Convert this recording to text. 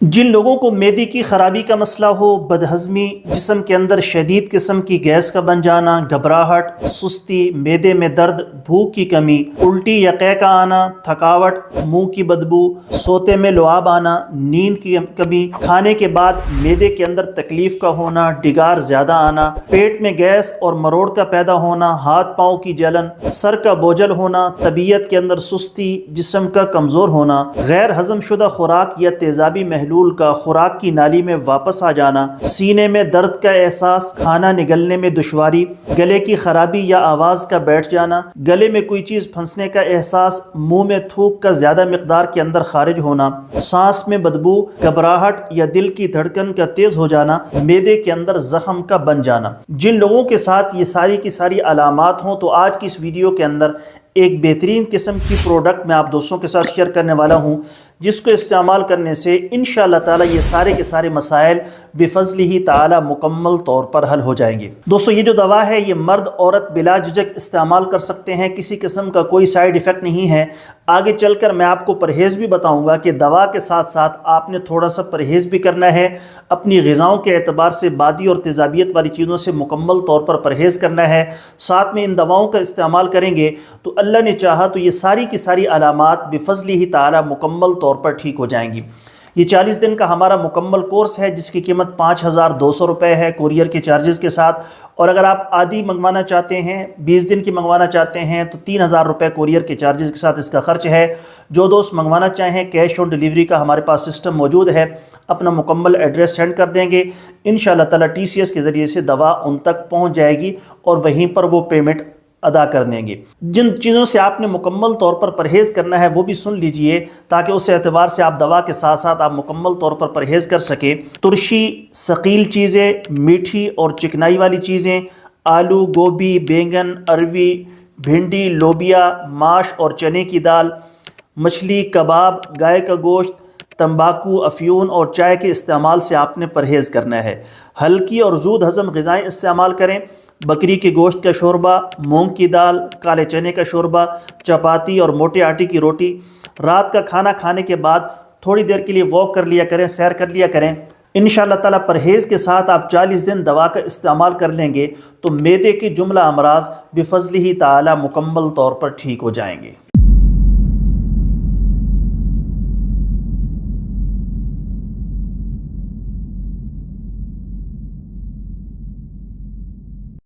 جن لوگوں کو میدی کی خرابی کا مسئلہ ہو، بدہضمی جسم کے اندر شدید قسم کی گیس کا بن جانا، گھبراہٹ، سستی، میدے میں درد، بھوک کی کمی، الٹی یا قے کا آنا، تھکاوٹ، منہ کی بدبو، سوتے میں لعاب آنا، نیند کی کمی، کھانے کے بعد میدے کے اندر تکلیف کا ہونا، ڈگار زیادہ آنا، پیٹ میں گیس اور مروڑ کا پیدا ہونا، ہاتھ پاؤں کی جلن، سر کا بوجھل ہونا، طبیعت کے اندر سستی جسم کا کمزور ہونا، غیر ہضم شدہ خوراک یا تیزابی محلول کا خوراک کی نالی میں واپس آ جانا، سینے میں درد کا احساس، کھانا نگلنے میں دشواری، گلے کی خرابی یا آواز کا بیٹھ جانا، گلے میں کوئی چیز پھنسنے کا احساس، منہ میں تھوک کا زیادہ مقدار کے اندر خارج ہونا، سانس میں بدبو، گھبراہٹ یا دل کی دھڑکن کا تیز ہو جانا، میدے کے اندر زخم کا بن جانا۔ جن لوگوں کے ساتھ یہ ساری کی ساری علامات ہوں تو آج کی اس ویڈیو کے اندر ایک بہترین قسم کی پروڈکٹ میں آپ دوستوں کے ساتھ شیئر کرنے والا ہوں، جس کو استعمال کرنے سے انشاءاللہ تعالی یہ سارے کے سارے مسائل بفضل ہی تعالی مکمل طور پر حل ہو جائیں گے۔ دوستو، یہ جو دوا ہے، یہ مرد، عورت، بلا جھجک استعمال کر سکتے ہیں، کسی قسم کا کوئی سائیڈ ایفیکٹ نہیں ہے۔ آگے چل کر میں آپ کو پرہیز بھی بتاؤں گا کہ دوا کے ساتھ ساتھ آپ نے تھوڑا سا پرہیز بھی کرنا ہے، اپنی غذاؤں کے اعتبار سے بادی اور تیزابیت والی چیزوں سے مکمل طور پر پرہیز کرنا ہے۔ ساتھ میں ان دواؤں کا استعمال کریں گے تو اللہ نے چاہا تو یہ ساری کی ساری علامات بفضل ہی تعالی مکمل طور پر ٹھیک ہو جائیں گی۔ یہ چالیس دن کا ہمارا مکمل کورس ہے، جس کی قیمت پانچ ہزار دو سو روپے ہے کوریئر کے چارجز کے ساتھ۔ اور اگر آپ آدھی منگوانا چاہتے ہیں، بیس دن کی منگوانا چاہتے ہیں، تو تین ہزار روپے کوریئر کے چارجز کے ساتھ اس کا خرچ ہے۔ جو دوست منگوانا چاہیں کیش آن ڈیلیوری کا ہمارے پاس سسٹم موجود ہے۔ اپنا مکمل ایڈریس سینڈ کر دیں گے۔ انشاءاللہ تعالی ٹی سی ایس کے ذریعے سے دوا ان تک پہنچ جائے گی اور وہیں پر وہ پیمنٹ ادا کر دیں گے۔ جن چیزوں سے آپ نے مکمل طور پر پرہیز کرنا ہے وہ بھی سن لیجیے تاکہ اس اعتبار سے آپ دوا کے ساتھ ساتھ آپ مکمل طور پر پرہیز کر سکیں۔ ترشی، ثقیل چیزیں، میٹھی اور چکنائی والی چیزیں، آلو، گوبھی، بینگن، اروی، بھنڈی، لوبیا، ماش اور چنے کی دال، مچھلی، کباب، گائے کا گوشت، تمباکو، افیون اور چائے کے استعمال سے آپ نے پرہیز کرنا ہے۔ ہلکی اور زود ہضم غذائیں استعمال کریں۔ بکری کے گوشت کا شوربہ، مونگ کی دال، کالے چنے کا شوربہ، چپاتی اور موٹے آٹی کی روٹی۔ رات کا کھانا کھانے کے بعد تھوڑی دیر کے لیے واک کر لیا کریں، سیر کر لیا کریں۔ ان شاء اللہ تعالی پرہیز کے ساتھ آپ چالیس دن دوا کا استعمال کر لیں گے تو میدے کی جملہ امراض بفضل ہی تعالی مکمل طور پر ٹھیک ہو جائیں گے۔